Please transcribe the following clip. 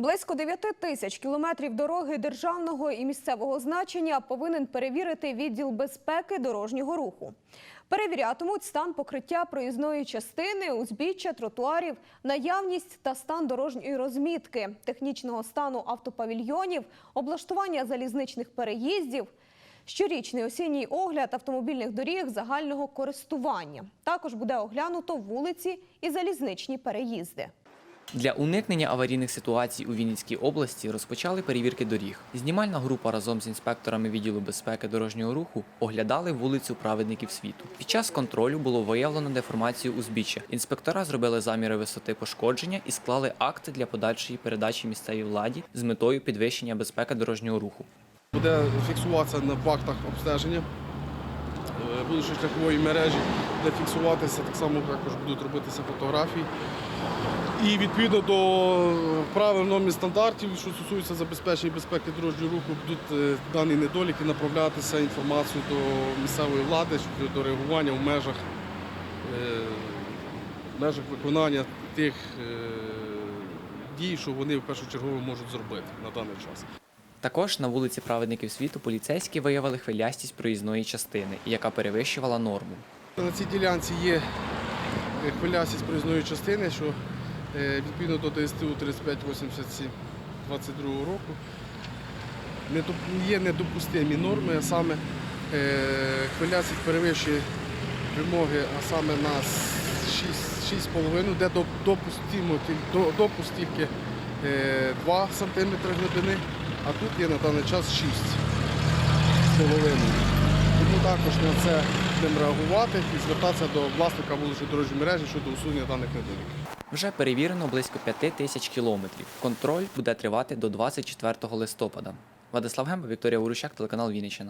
Близько 9 тисяч кілометрів дороги державного і місцевого значення повинен перевірити відділ безпеки дорожнього руху. Перевірятимуть стан покриття проїзної частини, узбіччя, тротуарів, наявність та стан дорожньої розмітки, технічного стану автопавільйонів, облаштування залізничних переїздів. Щорічний осінній огляд автомобільних доріг загального користування. Також буде оглянуто вулиці і залізничні переїзди. Для уникнення аварійних ситуацій у Вінницькій області розпочали перевірки доріг. Знімальна група разом з інспекторами відділу безпеки дорожнього руху оглядали вулицю праведників світу. Під час контролю було виявлено деформацію узбіччя. Інспектора зробили заміри висоти пошкодження і склали акти для подальшої передачі місцевій владі з метою підвищення безпеки дорожнього руху. Буде фіксуватися на фактах обстеження е, вуличної шляхової мережі, буде фіксуватися, так само також будуть робитися фотографії. І відповідно до правил норм і стандартів, що стосується забезпечення безпеки дорожнього руху, будуть е, дані недоліки направлятися інформацію до місцевої влади щодо реагування в межах, е, в межах виконання тих е, дій, що вони в першу чергу можуть зробити на даний час. Також на вулиці праведників світу поліцейські виявили хвилястість проїзної частини, яка перевищувала норму. На цій ділянці є хвилястість проїзної частини, що відповідно до ДСТУ 3587 22 року є недопустимі норми, а саме е, перевищує вимоги, а саме на 6,5, де допустимо тіль- до- допуск тільки е, 2 см глибини, а тут є на даний час 6 з половиною. Тому також на це будемо реагувати і звертатися до власника вуличної дорожньої мережі щодо усунення даних недоліків. Вже перевірено близько 5 тисяч кілометрів. Контроль буде тривати до 24 листопада. Владислав Гемба, Вікторія Ворущак, телеканал Вінниччина.